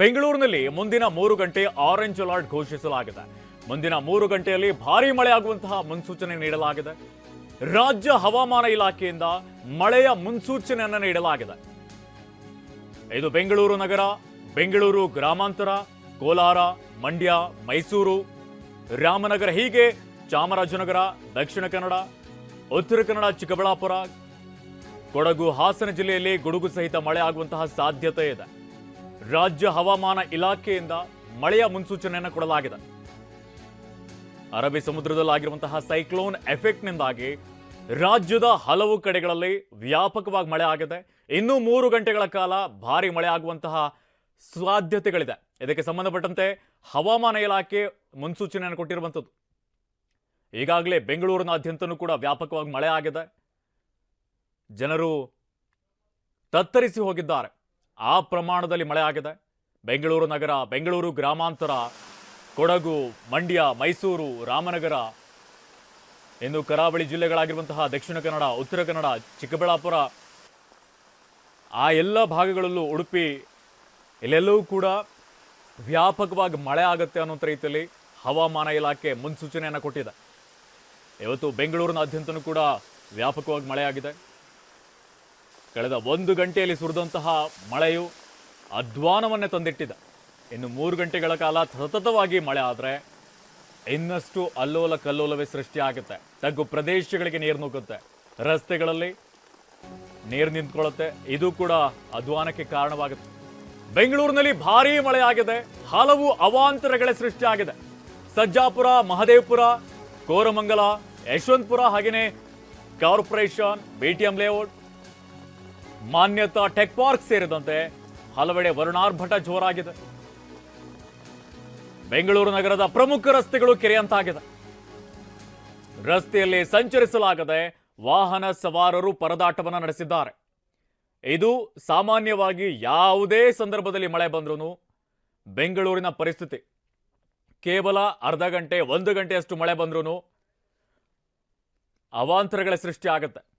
ಬೆಂಗಳೂರಿನಲ್ಲಿ ಮುಂದಿನ ಮೂರು ಗಂಟೆ ಆರೆಂಜ್ ಅಲರ್ಟ್ ಘೋಷಿಸಲಾಗಿದೆ. ಮುಂದಿನ ಮೂರು ಗಂಟೆಯಲ್ಲಿ ಭಾರಿ ಮಳೆ ಆಗುವಂತಹ ಮುನ್ಸೂಚನೆ ನೀಡಲಾಗಿದೆ. ರಾಜ್ಯ ಹವಾಮಾನ ಇಲಾಖೆಯಿಂದ ಮಳೆಯ ಮುನ್ಸೂಚನೆಯನ್ನು ನೀಡಲಾಗಿದೆ. ಇದು ಬೆಂಗಳೂರು ನಗರ, ಬೆಂಗಳೂರು ಗ್ರಾಮಾಂತರ, ಕೋಲಾರ, ಮಂಡ್ಯ, ಮೈಸೂರು, ರಾಮನಗರ ಹೀಗೆ ಚಾಮರಾಜನಗರ, ದಕ್ಷಿಣ ಕನ್ನಡ, ಉತ್ತರ ಕನ್ನಡ, ಚಿಕ್ಕಬಳ್ಳಾಪುರ, ಕೊಡಗು, ಹಾಸನ ಜಿಲ್ಲೆಯಲ್ಲಿ ಗುಡುಗು ಸಹಿತ ಮಳೆ ಆಗುವಂತಹ ಸಾಧ್ಯತೆ ಇದೆ. ರಾಜ್ಯ ಹವಾಮಾನ ಇಲಾಖೆಯಿಂದ ಮಳೆಯ ಮುನ್ಸೂಚನೆಯನ್ನು ಕೊಡಲಾಗಿದೆ. ಅರಬ್ಬಿ ಸಮುದ್ರದಲ್ಲಾಗಿರುವಂತಹ ಸೈಕ್ಲೋನ್ ಎಫೆಕ್ಟ್ನಿಂದಾಗಿ ರಾಜ್ಯದ ಹಲವು ಕಡೆಗಳಲ್ಲಿ ವ್ಯಾಪಕವಾಗಿ ಮಳೆ ಆಗಿದೆ. ಇನ್ನೂ ಮೂರು ಗಂಟೆಗಳ ಕಾಲ ಭಾರಿ ಮಳೆ ಆಗುವಂತಹ ಸಾಧ್ಯತೆಗಳಿದೆ. ಇದಕ್ಕೆ ಸಂಬಂಧಪಟ್ಟಂತೆ ಹವಾಮಾನ ಇಲಾಖೆ ಮುನ್ಸೂಚನೆಯನ್ನು ಕೊಟ್ಟಿರುವಂಥದ್ದು. ಈಗಾಗಲೇ ಬೆಂಗಳೂರಿನಾದ್ಯಂತನೂ ಕೂಡ ವ್ಯಾಪಕವಾಗಿ ಮಳೆ ಆಗಿದೆ. ಜನರು ತತ್ತರಿಸಿ ಹೋಗಿದ್ದಾರೆ. ಆ ಪ್ರಮಾಣದಲ್ಲಿ ಮಳೆ ಆಗಿದೆ. ಬೆಂಗಳೂರು ನಗರ, ಬೆಂಗಳೂರು ಗ್ರಾಮಾಂತರ, ಕೊಡಗು, ಮಂಡ್ಯ, ಮೈಸೂರು, ರಾಮನಗರ ಇನ್ನು ಕರಾವಳಿ ಜಿಲ್ಲೆಗಳಾಗಿರುವಂತಹ ದಕ್ಷಿಣ ಕನ್ನಡ, ಉತ್ತರ ಕನ್ನಡ, ಚಿಕ್ಕಬಳ್ಳಾಪುರ ಆ ಎಲ್ಲ ಭಾಗಗಳಲ್ಲೂ ಉಡುಪಿ ಎಲ್ಲೆಲ್ಲೂ ಕೂಡ ವ್ಯಾಪಕವಾಗಿ ಮಳೆ ಆಗುತ್ತೆ ಅನ್ನೋಂಥ ರೀತಿಯಲ್ಲಿ ಹವಾಮಾನ ಇಲಾಖೆ ಮುನ್ಸೂಚನೆಯನ್ನು ಕೊಟ್ಟಿದೆ. ಇವತ್ತು ಬೆಂಗಳೂರಿನಾದ್ಯಂತನೂ ಕೂಡ ವ್ಯಾಪಕವಾಗಿ ಮಳೆಯಾಗಿದೆ ಕಳೆದ ಒಂದು ಗಂಟೆಯಲ್ಲಿ ಸುರಿದಂತಹ ಮಳೆಯು ಅಧ್ವಾನವನ್ನೇ ತಂದಿಟ್ಟಿದೆ. ಇನ್ನು ಮೂರು ಗಂಟೆಗಳ ಕಾಲ ಸತತವಾಗಿ ಮಳೆ ಆದರೆ ಇನ್ನಷ್ಟು ಅಲ್ಲೋಲ ಕಲ್ಲೋಲವೇ ಸೃಷ್ಟಿಯಾಗುತ್ತೆ ತಗ್ಗು ಪ್ರದೇಶಗಳಿಗೆ ನೀರು ನುಗ್ಗುತ್ತೆ. ರಸ್ತೆಗಳಲ್ಲಿ ನೀರು ನಿಂತ್ಕೊಳ್ಳುತ್ತೆ. ಇದು ಕೂಡ ಅಧ್ವಾನಕ್ಕೆ ಕಾರಣವಾಗುತ್ತೆ. ಬೆಂಗಳೂರಿನಲ್ಲಿ ಭಾರೀ ಮಳೆ ಆಗಿದೆ. ಹಲವು ಅವಾಂತರಗಳೇ ಸೃಷ್ಟಿಯಾಗಿದೆ ಸಜ್ಜಾಪುರ, ಮಹದೇವಪುರ, ಕೋರಮಂಗಲ, ಯಶವಂತಪುರ ಹಾಗೆಯೇ corporation, BTM layout Manyata tech park ಸೇರಿದಂತೆ ಹಲವೆಡೆ ವರುಣಾರ್ಭಟ ಜೋರಾಗಿದೆ. ಬೆಂಗಳೂರು ನಗರದ ಪ್ರಮುಖ ರಸ್ತೆಗಳು ಕೆರೆಯಂತಾಗಿದೆ. ರಸ್ತೆಯಲ್ಲಿ ಸಂಚರಿಸಲಾಗದೆ ವಾಹನ ಸವಾರರು ಪರದಾಟವನ್ನು ನಡೆಸಿದ್ದಾರೆ. ಇದು ಸಾಮಾನ್ಯವಾಗಿ ಯಾವುದೇ ಸಂದರ್ಭದಲ್ಲಿ ಮಳೆ ಬಂದ್ರೂ ಬೆಂಗಳೂರಿನ ಪರಿಸ್ಥಿತಿ. ಕೇವಲ ಅರ್ಧ ಗಂಟೆ, ಒಂದು ಗಂಟೆಯಷ್ಟು ಮಳೆ ಬಂದ್ರೂ ಅವಾಂತರಗಳ ಸೃಷ್ಟಿ ಆಗುತ್ತೆ.